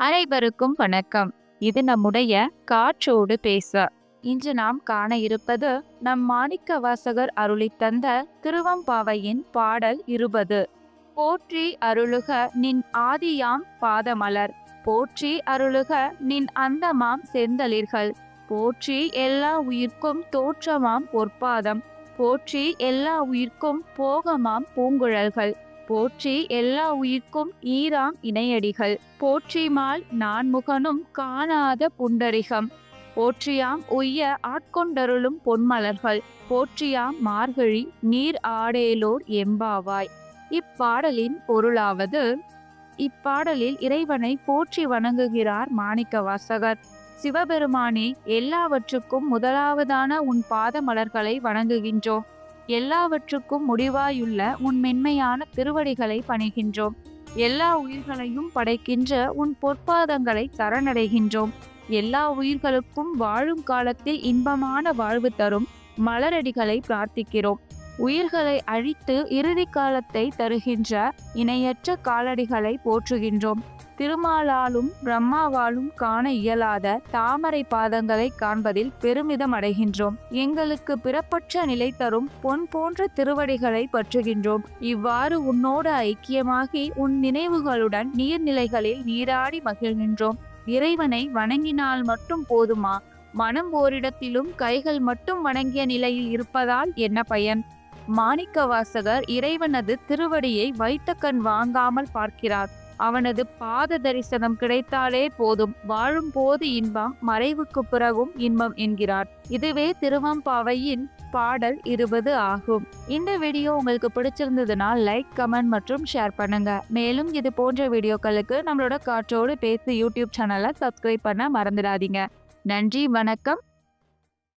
அனைவருக்கும் வணக்கம். இது நம்முடைய காற்றோடு பேச. இன்று நாம் காண இருப்பது நம் மாணிக்க வாசகர் அருளி தந்த திருவம்பாவையின் பாடல் இருபது. போற்றி அருளுக நின் ஆதியாம் பாதமலர். போற்றி அருளுக நின் அந்தமாம் செந்தளிர்கள். போற்றி எல்லா உயிர்க்கும் தோற்றமாம் பொற்பாதம். போற்றி எல்லா உயிர்க்கும் போகமாம் பூங்குழல்கள். போற்றி எல்லா உயிர்க்கும் ஈராம் இணையடிகள். போற்றிமால் நான்முகனும் காணாத புண்டரிகம். போற்றியாம் உய்ய ஆட்கொண்டருளும் பொன்மலர்கள். போற்றியாம் மார்கழி நீர் ஆடேலோர் எம்பாவாய். இப்பாடலின் பொருளாவது இப்பாடலில் இறைவனை போற்றி வணங்குகிறார் மாணிக்க வாசகர் சிவபெருமானே எல்லாவற்றுக்கும் முதலாவதான உன் பாத மலர்களை வணங்குகின்றோம். எல்லாவற்றுக்கும் முடிவாயுள்ள உன் மென்மையான திருவடிகளை பணிகின்றோம். எல்லா உயிர்களையும் படைக்கின்ற உன் பொற்பாதங்களை சரணடைகின்றோம் எல்லா உயிர்களுக்கும் வாழும் காலத்தில் இன்பமான வாழ்வு தரும் மலரடிகளை பிரார்த்திக்கிறோம். உயிர்களை அழித்து இறுதி காலத்தை தருகின்ற இணையற்ற காலடிகளை போற்றுகின்றோம். திருமாலாலும் பிரம்மாவாலும் காண இயலாத தாமரை பாதங்களை காண்பதில் பெருமிதம் அடைகின்றோம். எங்களுக்கு பிறப்பற்ற நிலை தரும் பொன் போன்ற திருவடிகளை பற்றுகின்றோம். இவ்வாறு உன்னோடு ஐக்கியமாகி உன் நினைவுகளுடன் நீர்நிலைகளில் நீராடி மகிழ்கின்றோம். இறைவனை வணங்கினால் மட்டும் போதுமா? மனம் ஓரிடத்திலும் கைகள் மட்டும் வணங்கிய நிலையில் இருப்பதால் என்ன பயன்? மாணிக்கவாசகர் இறைவனது திருவடியை வைத்த கண் வாங்காமல் பார்க்கிறார். அவனது பாத தரிசனம் கிடைத்தாலே போதும். வாழும் போது இன்பம் மறைவுக்கு பிறகும் இன்பம் என்கிறார். இதுவே திருவம்பாவையின் பாடல் இருபது ஆகும். இந்த வீடியோ உங்களுக்கு பிடிச்சிருந்ததுன்னா லைக் கமெண்ட் மற்றும் ஷேர் பண்ணுங்க. மேலும் இது போன்ற வீடியோக்களுக்கு நம்மளோட காற்றோடு பேசி யூடியூப் சேனலை சப்ஸ்கிரைப் பண்ண மறந்துடாதீங்க. நன்றி வணக்கம்.